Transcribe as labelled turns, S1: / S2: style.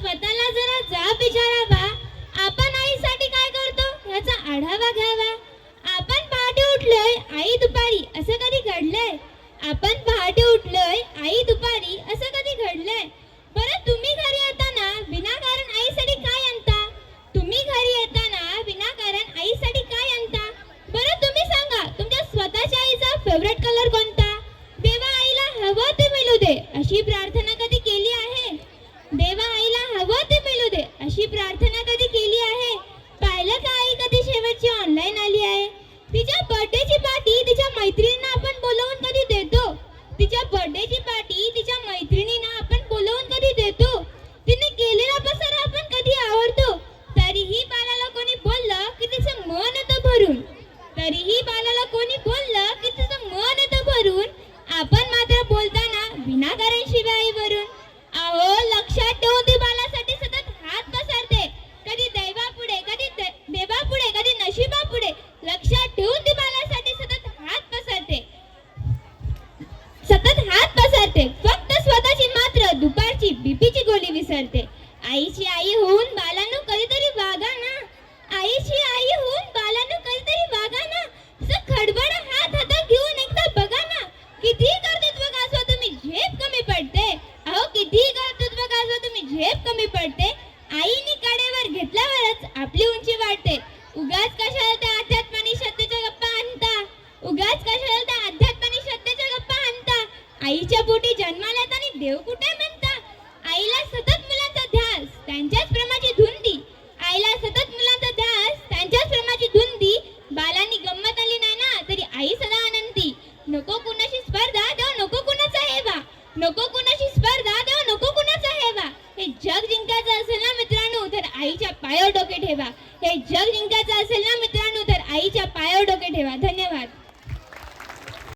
S1: स्वतःला जरा जाब विचारावा. आपण आईसाठी काय करतो याचा आढावा घ्यावा. आपण पहाटे उठलोय आई दुपारी असं कधी घडलंय? आपण पहाटे उठलोय आई दुपारी असं कधी घडलंय? बरं तुम्ही घरी येताना विनाकारण आईसाठी काय आणता? तुम्ही घरी येताना विनाकारण आईसाठी काय आणता? बरं तुम्ही सांगा तुमच्या स्वतःच्या आईचा फेवरेट कलर कोणता? देवा आईला हवं ते मिळू दे अशी प्रार्थना अशी प्रार्थना कधी केली आहे? पाहिलं का आई कधी शेवटची ऑनलाईन आली आहे? तिच्या बर्थडेची पार्टी तिच्या मैत्रिणींना आपण बोलवून कधी देतो? तिच्या बर्थडेची पार्टी तिच्या मैत्रिणींना आपण बोलवून कधी देतो? तिने केलेला पसारा आपण कधी आवडतो तरीही बालाला कोणी बोललं की तिचं मन येतं भरून. तरीही बालाला कोणी बोललं की तिचं मन येतं भरून. आपण मात्र बोलताना विनाकारण शिवाई वरून अहो लक्षात ठेवून ती बालासाठी सतत हात पसरते कधी दैवापुढे कधी दे- देवापुढे कधी नशिबापुढे लक्षात ठेवून ती बालासाठी सतत हात पसरते सतत करते फक्त स्वतःची मात्र दुपारची बीपीची गोळी विसरते. आईची आई होऊन बालांनो कधीतरी वागा ना. आईची आई होऊन बालांनो कधीतरी वागा ना. असं खडबड हात हातात घेऊन एकदा बघा ना. किती कर्तृत्व गाजवा तुम्ही झेप कमी पडते. अहो किती कर्तृत्व गाजवा तुम्ही झेप कमी पडते. आईने कडेवर घेतल्यावरच आपली उंची वाढते. उगाच कशाला आईच्या पोटी जन्माला आणि देव कुठे म्हणता? आईला सतत मुलांचा ध्यास त्यांच्याच प्रेमाची धुंदी. आईला सतत मुलांचा ध्यास त्यांच्याच प्रेमाची धुंदी. बालांनी गंमत आली नाही ना तरी आई सदा आनंदी. नको कुणाशी स्पर्धा देव नको कुणाचा हेवा. नको कुणाशी स्पर्धा देव नको कुणाचा हेवा. हे जग जिंकायचं असेल ना मित्रांनो तर आईच्या पायावर डोके ठेवा. हे जग जिंकायचं असेल ना मित्र